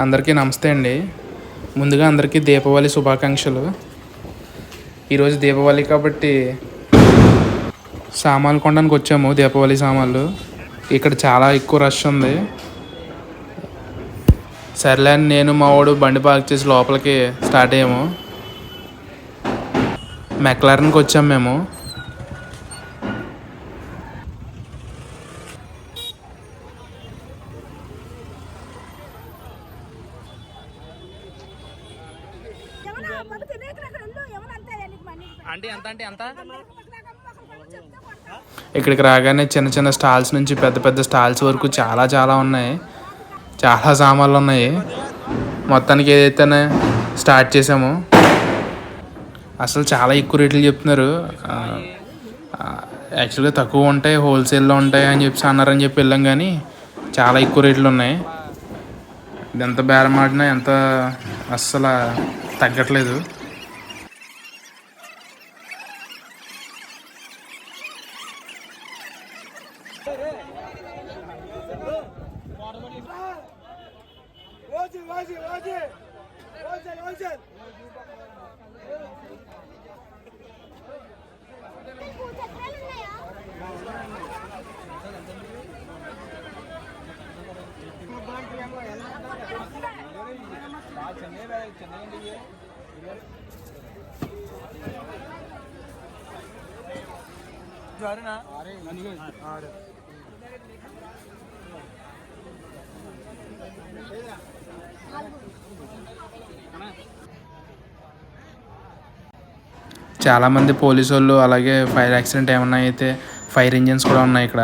అందరికీ నమస్తే అండి. ముందుగా అందరికీ దీపావళి శుభాకాంక్షలు. ఈరోజు దీపావళి కాబట్టి సామాన్లు కొనడానికి వచ్చాము దీపావళి సామాన్లు. ఇక్కడ చాలా ఎక్కువ రష్ ఉంది. సర్లే అని నేను మా వాడు బండి పార్క్ చేసి లోపలికి స్టార్ట్ అయ్యాము. మెక్లారన్కి వచ్చాము మేము ఏమన్నా మొదటి తినేకి అక్కడ వెళ్ళు ఏమన్నా అంతే నీకు మనీ అంటే ఎంత అంటే ఎంత? ఇక్కడికి రాగానే చిన్న చిన్న స్టాల్స్ నుంచి పెద్ద పెద్ద స్టాల్స్ వరకు చాలా చాలా ఉన్నాయి. చాలా సామాన్లు ఉన్నాయి. మొత్తానికి ఏదైతేనే స్టార్ట్ చేసామో అసలు చాలా ఎక్కువ రేట్లు చెప్తున్నారు. యాక్చువల్గా తక్కువ ఉంటాయి హోల్సేల్లో ఉంటాయి అని చెప్పి అన్నారని చెప్పి వెళ్ళాం కానీ చాలా ఎక్కువ రేట్లు ఉన్నాయి. ఎంత బేరం ఆడినా ఎంత అస్సలు తగ్గట్లేదు. వాజి వాజి వాజి ఆరు చాలామంది పోలీసు వాళ్ళు అలాగే ఫైర్ యాక్సిడెంట్ ఏమన్నా అయితే ఫైర్ ఇంజిన్స్ కూడా ఉన్నాయి ఇక్కడ.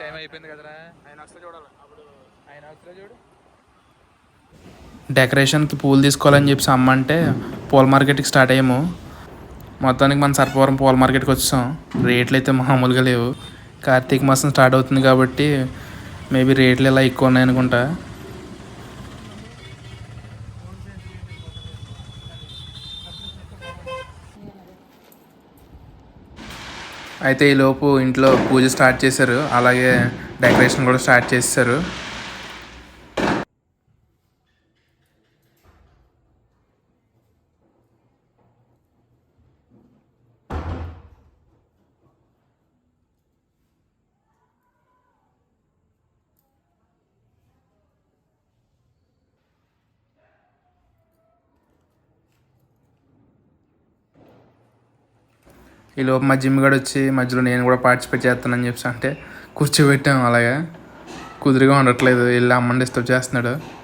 టైం అయిపోయింది కదరా. చూడు. డెకరేషన్కి పూలు తీసుకోవాలని చెప్పి అమ్మంటే పూల మార్కెట్కి స్టార్ట్ అయ్యాము. మొత్తానికి మన సర్పవరం పూల మార్కెట్కి వచ్చాం. రేట్లు అయితే మామూలుగా లేవు. కార్తీక మాసం స్టార్ట్ అవుతుంది కాబట్టి మేబీ రేట్లు ఇలా ఎక్కువ ఉన్నాయి అనుకుంటా అయితే ఈ లోపు ఇంట్లో పూజ స్టార్ట్ చేశారు. అలాగే డెకరేషన్ కూడా స్టార్ట్ చేశారు. ఈ లోపు మా జిమ్ గడు వచ్చి మధ్యలో నేను కూడా పార్టిసిపేట్ చేస్తానని చెప్పి అంటే కూర్చోబెట్టాం అలాగా. కుదురుగా ఉండట్లేదు. వెళ్ళి అమ్మని డిస్టర్బ్ చేస్తున్నాడు.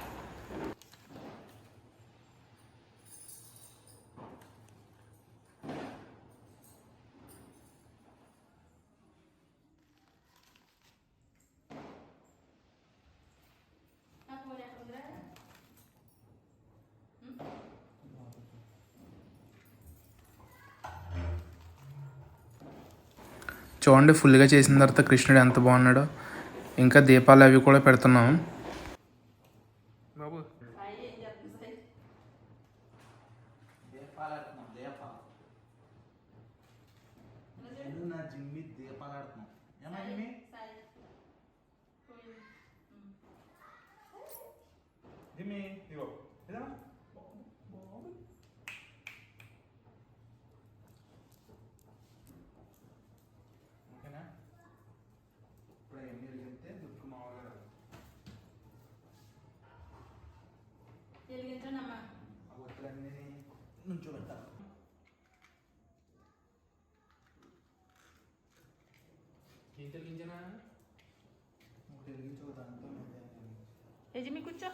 చూడండి ఫుల్గా చేసిన తర్వాత కృష్ణుడు ఎంత బాగున్నాడో. ఇంకా దీపాలు అవి కూడా పెడుతున్నాం. బాబు. ఆ ఒత్తులన్నీ నుంచో పెడతాను ఒకటి వెలిగించు దాంతో యజమి కూర్చో.